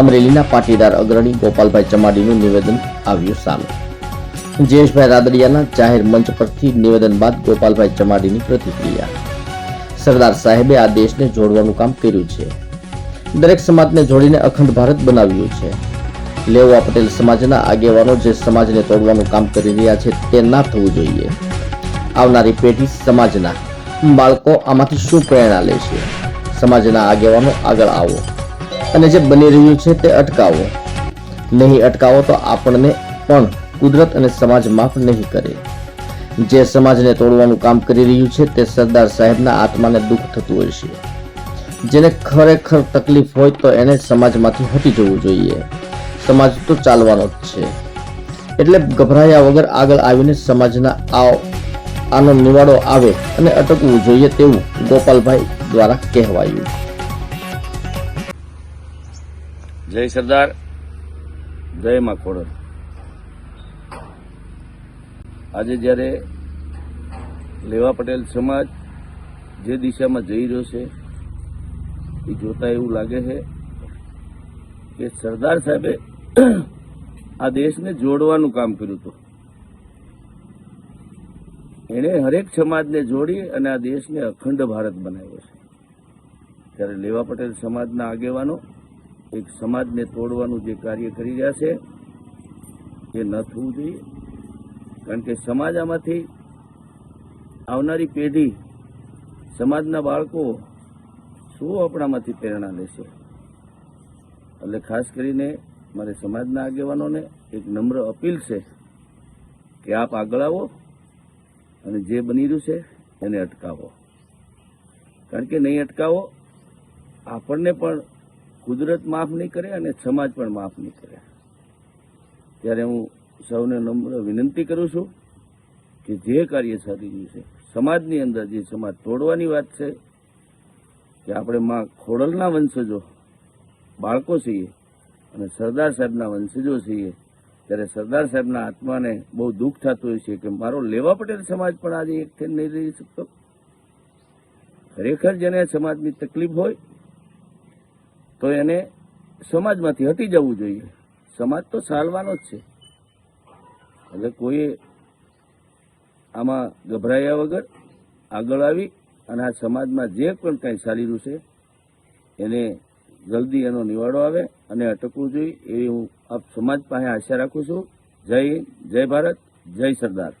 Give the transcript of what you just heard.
અમરેલીના પાટીદાર અગ્રણી ગોપાલભાઈ ચમાડીનું નિવેદન આવ્યું સામે. જયેશભાઈ રાદડિયાના જાહેર મંચ પરથી નિવેદન બાદ ગોપાલભાઈ ચમાડીની પ્રતિક્રિયા. સરદાર સાહેબે આ દેશને જોડવાનું કામ કર્યું છે. દરેક સમાજને જોડીને અખંડ ભારત બનાવ્યું છે. લેવા પટેલ સમાજના આગેવાનો જે સમાજને તોડવાનું કામ કરી રહ્યા છે તે ના થવું જોઈએ. આવનારી પેઢી સમાજના બાળકો આમાંથી શું પ્રેરણા લેશે? સમાજના આગેવાનો આગળ આવો. અને જે બની રહ્યું છે તે અટકાવો. નહીં અટકાવો તો આપણને પણ કુદરત અને સમાજ માફ નહીં કરે. જે સમાજને તોડવાનું કામ કરી રહ્યું છે તે સરદાર સાહેબના આત્માને દુઃખ થતું હોય છે. જેને ખરેખર તકલીફ હોય તો એને સમાજમાંથી હટી જવું જોઈએ. સમાજ તો ચાલવાનો જ છે. એટલે ગભરાયા વગર આગળ આવીને સમાજના આ આનો નિવાડો આવે અને અટકવું જોઈએ તેવું ગોપાલભાઈ દ્વારા કહેવાયું. જય સરદાર, જય માં ખોડલ આજે જ્યારે લેવા પટેલ સમાજ જે દિશામાં જઈ રહ્યો છે, એ જોતા એવું લાગે છે કે સરદાર સાહેબે આ દેશને જોડવાનું કામ કર્યું હતું. એણે હરેક સમાજને જોડી અને આ દેશને અખંડ ભારત બનાવ્યો છે. ત્યારે લેવા પટેલ સમાજના આગેવાનો એક સમાજને તોડવાનું જે કાર્ય કરી રહ્યા છે, એ ન થવું જોઈએ. કારણ કે સમાજ આમાંથી આવનારી પેઢી સમાજના બાળકો શું આપણામાંથી પ્રેરણા લેશે? એટલે ખાસ કરીને મારે સમાજના આગેવાનોને એક નમ્ર અપીલ છે કે આપ આગળ આવો અને જે બની રહ્યું છે એને અટકાવો. કારણ કે નહીં અટકાવો, આપણને પણ કુદરત માફ નહીં કરે અને સમાજ પણ માફ નહીં કરે. ત્યારે હું સૌને નમ્ર વિનંતી કરું છું કે જે કાર્ય સારી રહ્યું છે, સમાજની અંદર જે સમાજ તોડવાની વાત છે, કે આપણે માં ખોડલના વંશજો, બાળકો છીએ અને સરદાર સાહેબના વંશજો છીએ, ત્યારે સરદાર સાહેબના આત્માને બહુ દુઃખ થતું હોય છે કે મારો લેવા પટેલ સમાજ પણ આજે એક થઈને નહીં રહી શકતો. ખરેખર જેને સમાજની તકલીફ હોય તો એને સમાજમાંથી હટી જવું જોઈએ. સમાજ તો ચાલવાનો જ છે. એટલે કોઈએ આમાં ગભરાયા વગર આગળ આવી અને આ સમાજમાં જે પણ કંઈ ચાલી રહ્યું એને જલ્દી એનો નિવાડો આવે અને અટકવું જોઈએ એવી હું આપ સમાજ પાસે આશા રાખું છું. જય જય ભારત, જય સરદાર.